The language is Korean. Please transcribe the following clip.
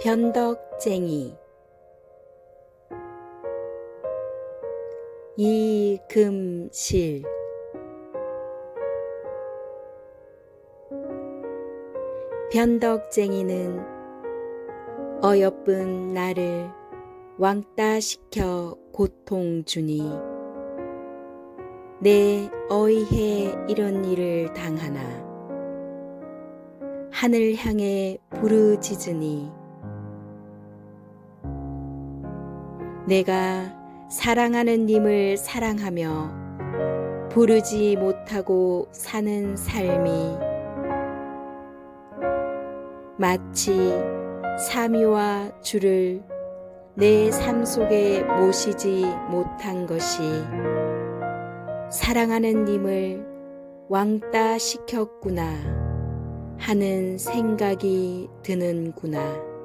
변덕쟁이. 이금실. 변덕쟁이는 어여쁜 나를 왕따 시켜 고통 주니 내 어이해 이런 일을 당하나 하늘 향해 부르짖으니 내가 사랑하는 님을 사랑하며 부르지 못하고 사는 삶이 마치 사미와 주를 내 삶 속에 모시지 못한 것이 사랑하는 님을 왕따 시켰구나 하는 생각이 드는구나.